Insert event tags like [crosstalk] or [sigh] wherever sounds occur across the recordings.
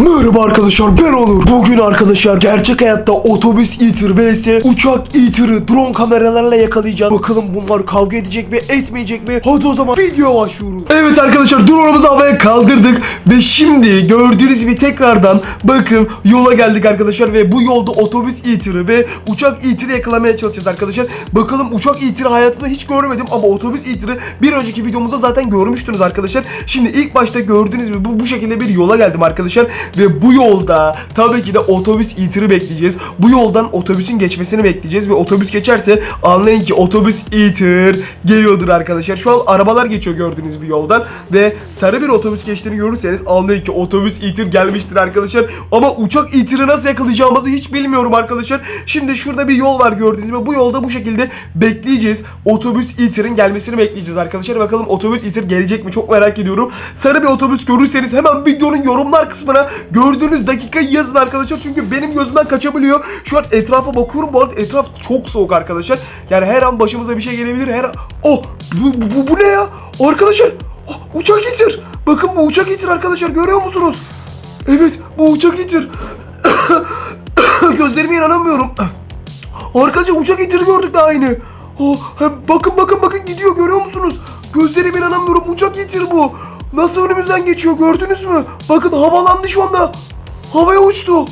Merhaba arkadaşlar ben Onur. Bugün arkadaşlar gerçek hayatta otobüs eater vs uçak eater'ı drone kameralarla yakalayacağız. Bakalım bunlar kavga edecek mi etmeyecek mi? Hadi o zaman video başlıyoruz. Evet arkadaşlar drone'umuzu havaya kaldırdık ve şimdi gördüğünüz gibi tekrardan bakın yola geldik arkadaşlar ve bu yolda otobüs eater'ı ve uçak eater'ı yakalamaya çalışacağız arkadaşlar. Bakalım uçak eater'ı hayatımda hiç görmedim ama otobüs eater'ı bir önceki videomuzda zaten görmüştünüz arkadaşlar. Şimdi ilk başta gördüğünüz gibi bu, bu şekilde bir yola geldim arkadaşlar ve bu yolda tabii ki de otobüs eater'ı bekleyeceğiz. Bu yoldan otobüsün geçmesini bekleyeceğiz ve otobüs geçerse anlayın ki otobüs eater geliyordur arkadaşlar. Şu an arabalar geçiyor gördüğünüz bir yoldan ve sarı bir otobüs geçtiğini görürseniz anlayın ki otobüs eater gelmiştir arkadaşlar. Ama uçak eater'ı nasıl yakalayacağımızı hiç bilmiyorum arkadaşlar. Şimdi şurada bir yol var gördüğünüz gibi bu yolda bu şekilde bekleyeceğiz. Otobüs eater'ın gelmesini bekleyeceğiz arkadaşlar. Bakalım otobüs eater gelecek mi çok merak ediyorum. Sarı bir otobüs görürseniz hemen videonun yorumlar kısmına gördüğünüz dakikayı yazın arkadaşlar. Çünkü benim gözümden kaçabiliyor. Şu an etrafa bakıyorum bu arada etraf çok soğuk arkadaşlar. Yani her an başımıza bir şey gelebilir. Her an... Oh bu, bu, bu ne ya? Arkadaşlar oh, uçak eater. Bakın bu uçak eater arkadaşlar görüyor musunuz? Evet bu uçak eater. [coughs] Gözlerime inanamıyorum. Arkadaşlar uçak eater gördük daha aynı. Oh, bakın bakın bakın gidiyor görüyor musunuz? Gözlerime inanamıyorum uçak eater bu. Nasıl önümüzden geçiyor gördünüz mü? Bakın havalandı şu anda. Havaya uçtu.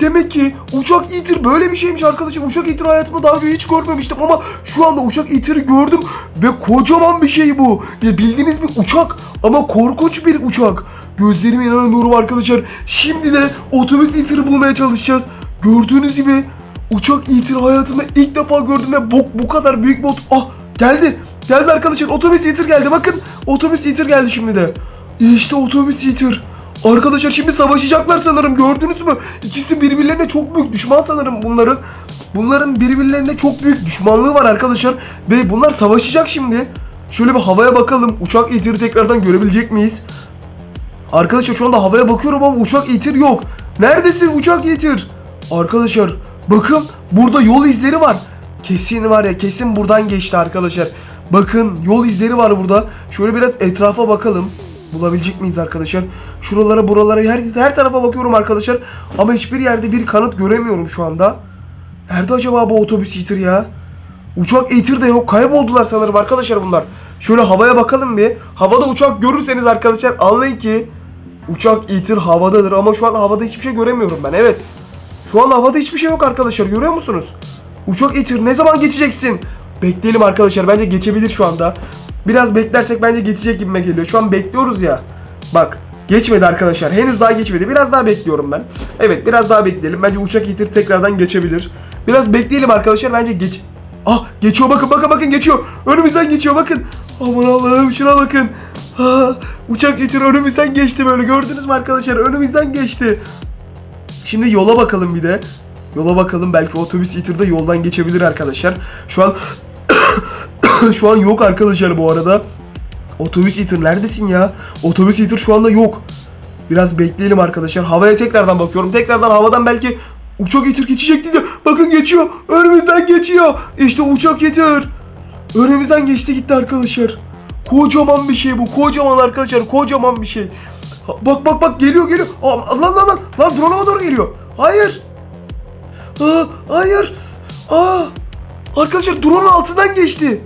Demek ki uçak eater böyle bir şeymiş arkadaşlar. Uçak eater hayatımda daha önce hiç görmemiştim ama şu anda uçak eater'ı gördüm ve kocaman bir şey bu. Ve bildiğiniz bir uçak ama korkunç bir uçak. Gözlerime inanamıyorum arkadaşlar. Şimdi de otobüs eater'ı bulmaya çalışacağız. Gördüğünüz gibi uçak eater hayatımda ilk defa gördüm ve bu, bu kadar büyük bir ot- Ah geldi. Geldi arkadaşlar otobüs eater geldi bakın. Otobüs eater geldi şimdi de. İşte otobüs eater. Arkadaşlar şimdi savaşacaklar sanırım gördünüz mü? İkisi birbirlerine çok büyük düşman sanırım bunların. Bunların birbirlerine çok büyük düşmanlığı var arkadaşlar. Ve bunlar savaşacak şimdi. Şöyle bir havaya bakalım. Uçak eater'ı tekrardan görebilecek miyiz? Arkadaşlar şu anda havaya bakıyorum ama uçak eater yok. Neredesin uçak eater? Arkadaşlar bakın burada yol izleri var. Kesin var ya kesin buradan geçti arkadaşlar. Bakın yol izleri var burada. Şöyle biraz etrafa bakalım. Bulabilecek miyiz arkadaşlar? Şuralara buralara her, her tarafa bakıyorum arkadaşlar. Ama hiçbir yerde bir kanıt göremiyorum şu anda. Nerede acaba bu otobüs eater ya? Uçak eater de yok. Kayboldular sanırım arkadaşlar bunlar. Şöyle havaya bakalım bir. Havada uçak görürseniz arkadaşlar anlayın ki uçak eater havadadır ama şu an havada hiçbir şey göremiyorum ben. Evet. Şu an havada hiçbir şey yok arkadaşlar. Görüyor musunuz? Uçak eater ne zaman geçeceksin? Bekleyelim arkadaşlar. Bence geçebilir şu anda. Biraz beklersek bence geçecek gibime geliyor. Şu an bekliyoruz ya. Bak geçmedi arkadaşlar. Henüz daha geçmedi. Biraz daha bekliyorum ben. Evet biraz daha bekleyelim. Bence uçak eater tekrardan geçebilir. Biraz bekleyelim arkadaşlar. Bence geç... Ah geçiyor bakın bakın bakın geçiyor. Önümüzden geçiyor bakın. Aman Allah'ım şuna bakın. Ah, uçak eater önümüzden geçti böyle. Gördünüz mü arkadaşlar? Önümüzden geçti. Şimdi yola bakalım bir de. Yola bakalım belki otobüs eater'da yoldan geçebilir arkadaşlar. Şu an [coughs] şu an yok arkadaşlar bu arada. Otobüs eater neredesin ya? Otobüs eater şu anda yok. Biraz bekleyelim arkadaşlar. Havaya tekrardan bakıyorum. Tekrardan havadan belki uçak eater geçecek diye. Bakın geçiyor. Önümüzden geçiyor. İşte uçak eater. Önümüzden geçti gitti arkadaşlar. Kocaman bir şey bu. Kocaman arkadaşlar. Kocaman bir şey. Bak bak bak geliyor geliyor. Aa, lan lan lan. Lan drone'uma doğru geliyor. Hayır. Aa, hayır. Aa. Arkadaşlar drone'un altından geçti.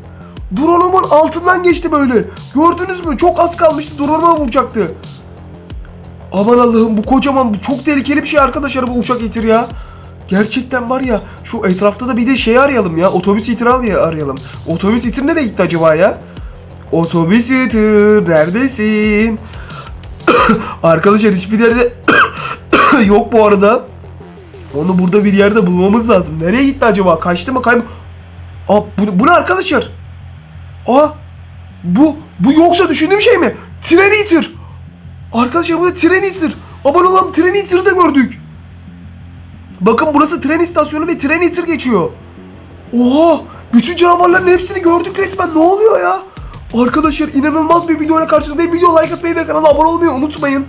Drone'umun altından geçti böyle. Gördünüz mü? Çok az kalmıştı. Drone'uma vuracaktı. Aman Allah'ım bu kocaman bu çok tehlikeli bir şey arkadaşlar bu uçak itir ya. Gerçekten var ya şu etrafta da bir de şey arayalım ya. Otobüs itir arayalım. Otobüs itir nereye gitti acaba ya? Otobüs itir neredesin? [coughs] arkadaşlar hiçbir yerde [coughs] yok bu arada. Onu burada bir yerde bulmamız lazım. Nereye gitti acaba? Kaçtı mı? Kayb... Aa bu, bu ne arkadaşlar? Aa bu bu yoksa düşündüğüm şey mi? Tren Eater. Arkadaşlar bu da tren Eater. Aman Allah'ım tren Eater'ı da gördük. Bakın burası tren istasyonu ve tren Eater geçiyor. Oha! Bütün canavarların hepsini gördük resmen. Ne oluyor ya? Arkadaşlar inanılmaz bir videoyla karşınızdayım. Video like atmayı ve kanala abone olmayı unutmayın.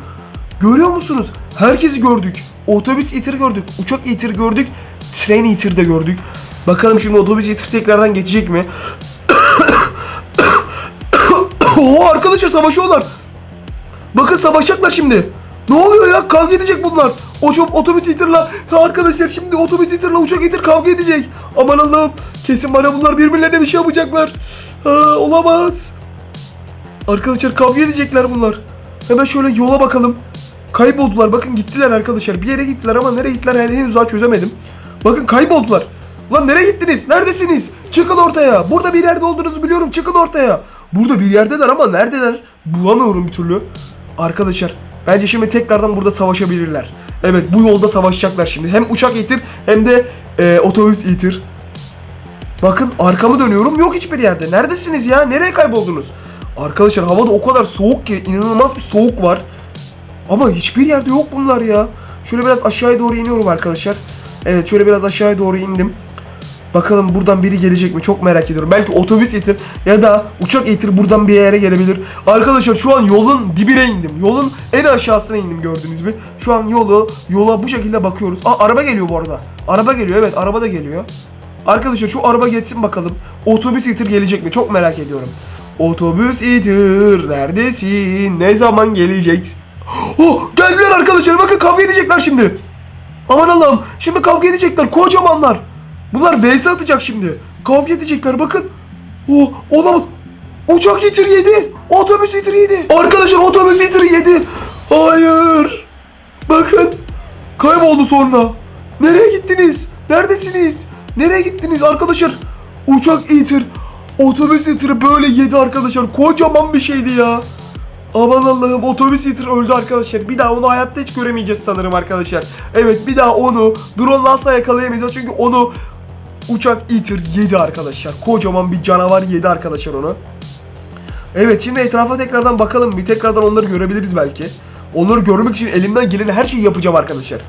Görüyor musunuz? Herkesi gördük. Otobüs Eater gördük. Uçak Eater gördük. Tren Eater de gördük. Bakalım şimdi otobüs Eater tekrardan geçecek mi? [coughs] Oha arkadaşlar savaşıyorlar. Bakın savaşacaklar şimdi. Ne oluyor ya? Kavga edecek bunlar. O çok otobüs itirla. Arkadaşlar şimdi otobüs itirla uçak itir kavga edecek. Aman Allah'ım. Kesin bana bunlar birbirlerine bir şey yapacaklar. Ha, olamaz. Arkadaşlar kavga edecekler bunlar. Hemen şöyle yola bakalım. Kayboldular. Bakın gittiler arkadaşlar. Bir yere gittiler ama nereye gittiler henüz daha çözemedim. Bakın kayboldular. Lan nereye gittiniz? Neredesiniz? Çıkın ortaya. Burada bir yerde olduğunuzu biliyorum. Çıkın ortaya. Burada bir yerdeler ama neredeler? Bulamıyorum bir türlü. Arkadaşlar bence şimdi tekrardan burada savaşabilirler. Evet bu yolda savaşacaklar şimdi. Hem uçak itir hem de e, otobüs itir. Bakın arkamı dönüyorum yok hiçbir yerde. Neredesiniz ya? Nereye kayboldunuz? Arkadaşlar havada o kadar soğuk ki inanılmaz bir soğuk var. Ama hiçbir yerde yok bunlar ya. Şöyle biraz aşağıya doğru iniyorum arkadaşlar. Evet şöyle biraz aşağıya doğru indim. Bakalım buradan biri gelecek mi? Çok merak ediyorum. Belki otobüs itir ya da uçak itir buradan bir yere gelebilir. Arkadaşlar şu an yolun dibine indim. Yolun en aşağısına indim gördüğünüz gibi. Şu an yolu yola bu şekilde bakıyoruz. Aa araba geliyor bu arada. Araba geliyor evet araba da geliyor. Arkadaşlar şu araba geçsin bakalım. Otobüs itir gelecek mi? Çok merak ediyorum. Otobüs itir neredesin? Ne zaman geleceksin? Oh geldiler arkadaşlar bakın kavga edecekler şimdi. Aman Allah'ım şimdi kavga edecekler kocamanlar. Bunlar vs atacak şimdi. Kavga edecekler bakın. Oh olamaz. Uçak itir yedi. Otobüs itir yedi. Arkadaşlar otobüs itir yedi. Hayır. Bakın. Kayboldu sonra. Nereye gittiniz? Neredesiniz? Nereye gittiniz arkadaşlar? Uçak itir. Otobüs itiri böyle yedi arkadaşlar. Kocaman bir şeydi ya. Aman Allah'ım otobüs itir öldü arkadaşlar. Bir daha onu hayatta hiç göremeyeceğiz sanırım arkadaşlar. Evet bir daha onu drone asla yakalayamayacağız. Çünkü onu uçak itir yedi arkadaşlar. Kocaman bir canavar yedi arkadaşlar onu. Evet şimdi etrafa tekrardan bakalım. Bir tekrardan onları görebiliriz belki. Onları görmek için elimden gelen her şeyi yapacağım arkadaşlar.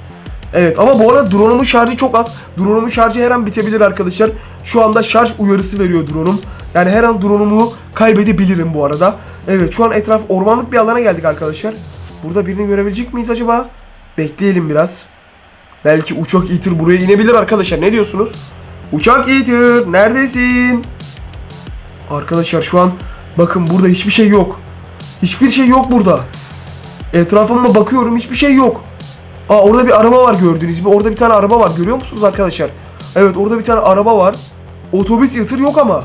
Evet ama bu arada drone'umun şarjı çok az. Drone'umun şarjı her an bitebilir arkadaşlar. Şu anda şarj uyarısı veriyor drone'um. Yani her an drone'umu kaybedebilirim bu arada. Evet şu an etraf ormanlık bir alana geldik arkadaşlar. Burada birini görebilecek miyiz acaba? Bekleyelim biraz. Belki uçak itir buraya inebilir arkadaşlar. Ne diyorsunuz? Uçak itir neredesin? Arkadaşlar şu an bakın burada hiçbir şey yok. Hiçbir şey yok burada. Etrafıma bakıyorum hiçbir şey yok. Aa orada bir araba var gördüğünüz gibi. Orada bir tane araba var. Görüyor musunuz arkadaşlar? Evet orada bir tane araba var. Otobüs yatır yok ama.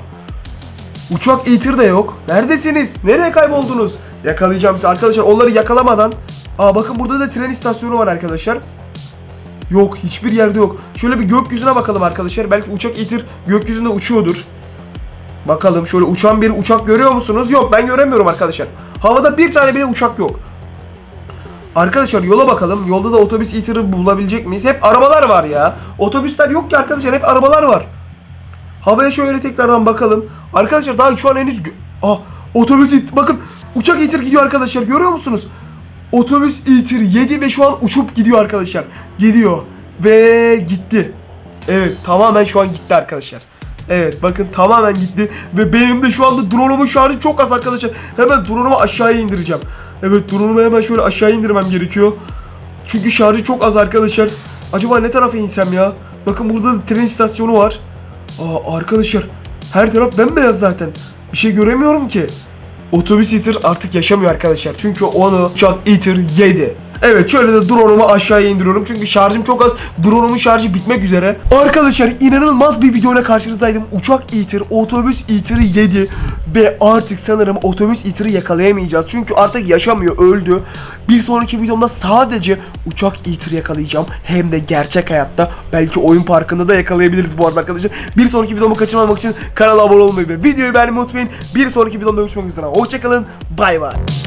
Uçak itir de yok. Neredesiniz? Nereye kayboldunuz? Yakalayacağım sizi arkadaşlar. Onları yakalamadan. Aa bakın burada da tren istasyonu var arkadaşlar. Yok hiçbir yerde yok. Şöyle bir gökyüzüne bakalım arkadaşlar. Belki uçak itir gökyüzünde uçuyordur. Bakalım şöyle uçan bir uçak görüyor musunuz? Yok ben göremiyorum arkadaşlar. Havada bir tane bile uçak yok. Arkadaşlar yola bakalım. Yolda da otobüs itir'i bulabilecek miyiz? Hep arabalar var ya. Otobüsler yok ki arkadaşlar. Hep arabalar var. Havaya şöyle tekrardan bakalım. Arkadaşlar daha şu an henüz... Ah otobüs it... Bakın uçak itir gidiyor arkadaşlar. Görüyor musunuz? Otobüs itir 7 ve şu an uçup gidiyor arkadaşlar. Gidiyor. Ve gitti. Evet tamamen şu an gitti arkadaşlar. Evet bakın tamamen gitti ve benim de şu anda drone'umun şarjı çok az arkadaşlar. Hemen drone'umu aşağıya indireceğim. Evet drone'umu hemen şöyle aşağıya indirmem gerekiyor. Çünkü şarjı çok az arkadaşlar. Acaba ne tarafa insem ya? Bakın burada da tren istasyonu var. Aa arkadaşlar her taraf bembeyaz zaten. Bir şey göremiyorum ki. Otobüs Eater artık yaşamıyor arkadaşlar. Çünkü onu uçak Eater yedi. Evet şöyle de drone'umu aşağıya indiriyorum. Çünkü şarjım çok az. Drone'umun şarjı bitmek üzere. Arkadaşlar inanılmaz bir videoyla karşınızdaydım. Uçak Eater, otobüs Eater'ı yedi. Ve artık sanırım otobüs Eater'ı yakalayamayacağız. Çünkü artık yaşamıyor, öldü. Bir sonraki videomda sadece uçak Eater yakalayacağım. Hem de gerçek hayatta. Belki oyun parkında da yakalayabiliriz bu arada arkadaşlar. Bir sonraki videomu kaçırmamak için kanala abone olmayı ve videoyu beğenmeyi unutmayın. Bir sonraki videomda görüşmek üzere. Hoşçakalın. Bay bay.